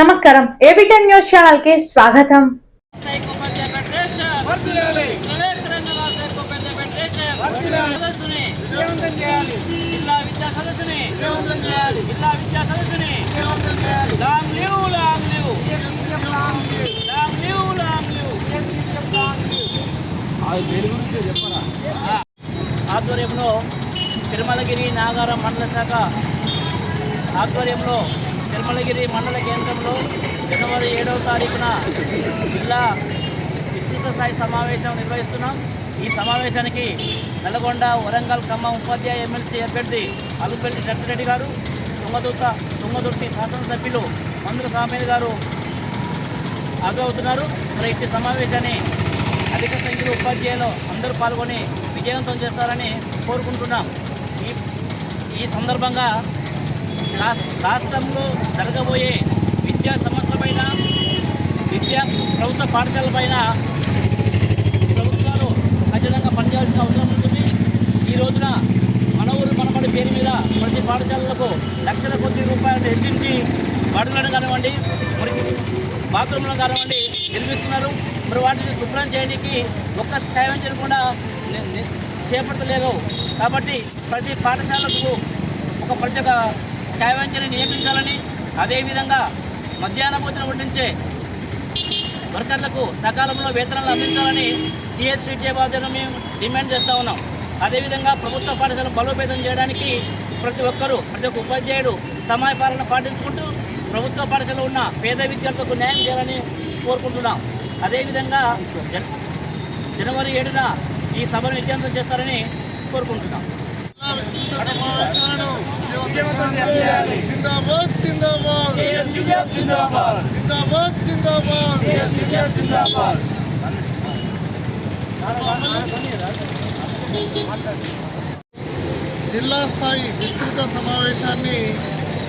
నమస్కారం. ఏబిటెన్ న్యూస్ ఛానల్కి స్వాగతం. చేయాలి ఆధ్వర్యంలో తిరుమలగిరి నాగారం మండల శాఖ ఆధ్వర్యంలో తిరుమలగిరి మండల కేంద్రంలో జనవరి ఏడవ తారీఖున జిల్లా విస్తృత స్థాయి సమావేశం నిర్వహిస్తున్నాం. ఈ సమావేశానికి నల్గొండ వరంగల్ ఖమ్మం ఉపాధ్యాయ ఎమ్మెల్సీ అభ్యర్థి అలుపెల్లి శక్తిరెడ్డి గారు తుంగదుర్త తుంగదుర్తి శాసనసభ్యులు మందుల సామేల్ గారు హాజరవుతున్నారు. మరి ఇట్టి సమావేశాన్ని అధిక సంఖ్యలో ఉపాధ్యాయులు అందరూ పాల్గొని విజయవంతం చేస్తారని కోరుకుంటున్నాం. ఈ ఈ సందర్భంగా రాష్ట్రంలో జరగబోయే విద్యా సమస్యలపైన విద్యా ప్రభుత్వ పాఠశాలపైన ప్రభుత్వాలు ఖచ్చితంగా పనిచేయాల్సిన అవసరం ఉంటుంది. ఈ రోజున మన ఊరు మనబడి పేరు మీద ప్రతి పాఠశాలలకు లక్షల కొద్ది రూపాయలు హెచ్చించి బడులను కానివ్వండి మరి బాత్రూంలను కానివ్వండి నిర్మిస్తున్నారు. మరి వాటిని శుభ్రం చేయడానికి ఒక్క స్కావెంజర్ కూడా చేపడతలేరు కాబట్టి ప్రతి పాఠశాలకు ఒక ప్రత్యేక స్కావెంజర్ని నియమించాలని అదేవిధంగా మధ్యాహ్న భోజనం వడ్డించే వర్కర్లకు సకాలంలో వేతనాలు అందించాలని టీఎస్సీటీ బాధ్యతను మేము డిమాండ్ చేస్తూ ఉన్నాం. అదేవిధంగా ప్రభుత్వ పాఠశాలను బలోపేతం చేయడానికి ప్రతి ఒక్కరూ ప్రతి ఒక్క ఉపాధ్యాయుడు సమయ పాలన పాటించుకుంటూ ప్రభుత్వ పాఠశాలలో ఉన్న పేద విద్యార్థులకు న్యాయం చేయాలని కోరుకుంటున్నాం. అదేవిధంగా జనవరి ఏడున ఈ సభను విజయవంతం చేస్తారని కోరుకుంటున్నాం. సమావేశాలను విజయవంతం జిందాబాద్ జిందాబాద్ జిందాబాద్ జిందాబాద్ జిల్లా స్థాయి విస్తృత సమావేశాన్ని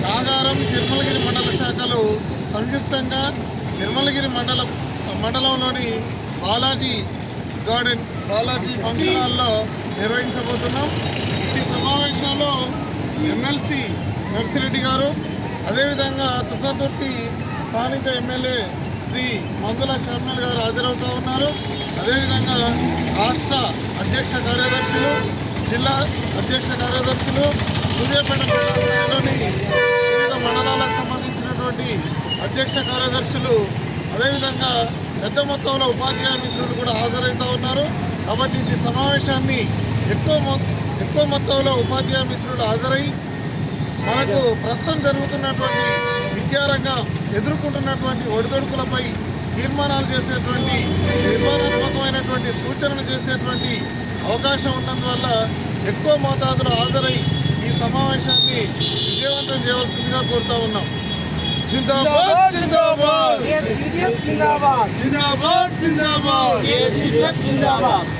నాగారం తిరుమలగిరి మండల శాఖలు సంయుక్తంగా తిరుమలగిరి మండలం మండలంలోని బాలాజీ గార్డెన్ బాలాజీ ఫంక్షన్ హాల్లో నిర్వహించబోతున్నాం. ఎమ్మెల్సీ నర్సిరెడ్డి గారు అదేవిధంగా తుక్కతుర్తి స్థానిక ఎమ్మెల్యే శ్రీ మందుల శర్మల్ గారు హాజరవుతూ ఉన్నారు. అదేవిధంగా రాష్ట్ర అధ్యక్ష కార్యదర్శులు జిల్లా అధ్యక్ష కార్యదర్శులు సూర్యాపేట జిల్లాలోని వివిధ మండలాలకు సంబంధించినటువంటి అధ్యక్ష కార్యదర్శులు అదేవిధంగా పెద్ద మొత్తంలో ఉపాధ్యాయ మిత్రులు కూడా హాజరవుతూ ఉన్నారు. కాబట్టి ఈ సమావేశాన్ని ఎక్కువ మొత్తం ఎక్కువ మొత్తంలో ఉపాధ్యాయ మిత్రులు హాజరై మనకు ప్రస్తుతం జరుగుతున్నటువంటి విద్యారంగం ఎదుర్కొంటున్నటువంటి ఒడిదొడుకులపై తీర్మానాలు చేసేటువంటి నిర్మాణాత్మకమైనటువంటి సూచనలు చేసేటువంటి అవకాశం ఉన్నందువల్ల ఎక్కువ మోతాదులో హాజరై ఈ సమావేశాన్ని విజయవంతం చేయవలసిందిగా కోరుతా ఉన్నాం. జిందాబాద్! జిందాబాద్ జిందాబాద్! జిందాబాద్ జిందాబాద్!